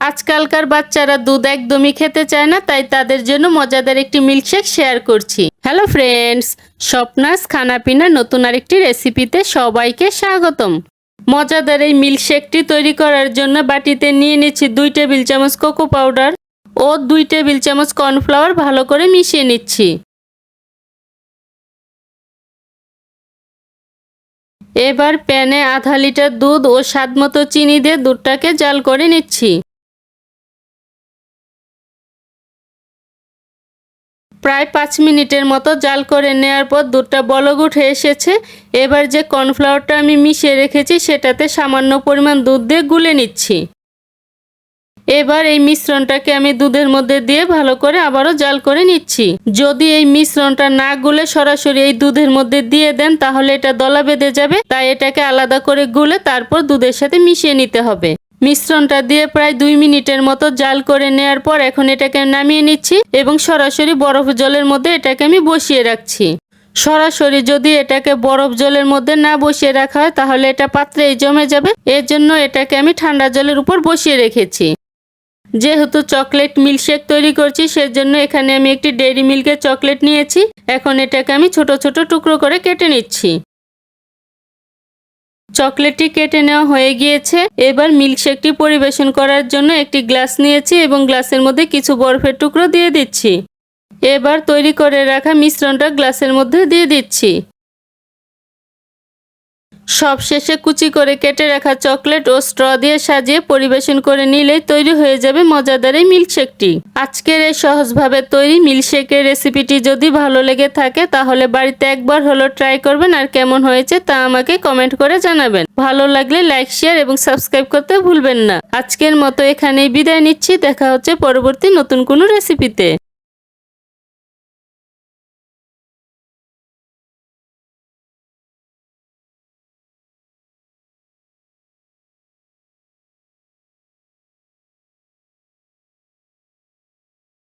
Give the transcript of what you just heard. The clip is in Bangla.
আজকালকার বাচ্চারা দুধ একদমই খেতে চায় না, তাই তাদের জন্য মজাদার একটি মিল্কশেক শেয়ার করছি। হ্যালো ফ্রেন্ডস স্বপ্নাস খানাপিনা নতুন আরেকটি রেসিপিতে সবাইকে স্বাগতম। মজাদার এই মিল্কশেকটি তৈরি করার জন্য বাটিতে নিয়ে নিচ্ছি দুই টেবিল চামচ কোকো পাউডার ও দুই টেবিল চামচ কর্নফ্লাওয়ার ভালো করে মিশিয়ে নিচ্ছি। এবার প্যানে আধা লিটার দুধ ও স্বাদ মতো চিনি দিয়ে দুধটাকে জাল করে নিচ্ছি। প্রায় পাঁচ মিনিটের মতো জাল করে নেওয়ার পর দুধটা বলগ উঠে এসেছে। এবার যে কর্নফ্লাওয়ারটা আমি মিশিয়ে রেখেছি, সেটাতে সামান্য পরিমাণ দুধ দিয়ে গুলে নিচ্ছি। এবার এই মিশ্রণটাকে আমি দুধের মধ্যে দিয়ে ভালো করে আবারও জাল করে নিচ্ছি। যদি এই মিশ্রণটা না গুলে সরাসরি এই দুধের মধ্যে দিয়ে দেন, তাহলে এটা দলা বেঁধে যাবে। তাই এটাকে আলাদা করে গুলে তারপর দুধের সাথে মিশিয়ে নিতে হবে। মিশ্রণটা দিয়ে প্রায় দুই মিনিটের মতো জাল করে নেওয়ার পর এখন এটাকে নামিয়ে নিচ্ছি এবং সরাসরি বরফ জলের মধ্যে এটাকে আমি বসিয়ে রাখছি। সরাসরি যদি এটাকে বরফ জলের মধ্যে না বসিয়ে রাখা হয়, তাহলে এটা পাত্রেই জমে যাবে। এর জন্য এটাকে আমি ঠান্ডা জলের উপর বসিয়ে রেখেছি। যেহেতু চকলেট মিল্কশেক তৈরি করছি, সেজন্য এখানে আমি একটি ডেইরি মিল্কের চকলেট নিয়েছি। এখন এটাকে আমি ছোট ছোট টুকরো করে কেটে নিচ্ছি। চকলেটটি কেটে নেওয়া হয়ে গিয়েছে। এবার মিল্কশেকটি পরিবেশন করার জন্য একটি গ্লাস নিয়েছি এবং গ্লাসের মধ্যে কিছু বরফের টুকরো দিয়ে দিচ্ছি। এবার তৈরি করে রাখা মিশ্রণটা গ্লাসের মধ্যে দিয়ে দিচ্ছি। সব শেষে কুচি করে কেটে রাখা চকলেট ও স্ট্র দিয়ে সাজিয়ে পরিবেশন করে নিলেই তৈরি হয়ে যাবে মজাদার এই মিল্কশেকটি। আজকের এই সহজভাবে তৈরি মিল্কশেকের রেসিপিটি যদি ভালো লেগে থাকে, তাহলে বাড়িতে একবার হলো ট্রাই করবেন আর কেমন হয়েছে তা আমাকে কমেন্ট করে জানাবেন। ভালো লাগলে লাইক, শেয়ার এবং সাবস্ক্রাইব করতে ভুলবেন না। আজকের মতো এখানেই বিদায় নিচ্ছি। দেখা হচ্ছে পরবর্তী নতুন কোনো রেসিপিতে।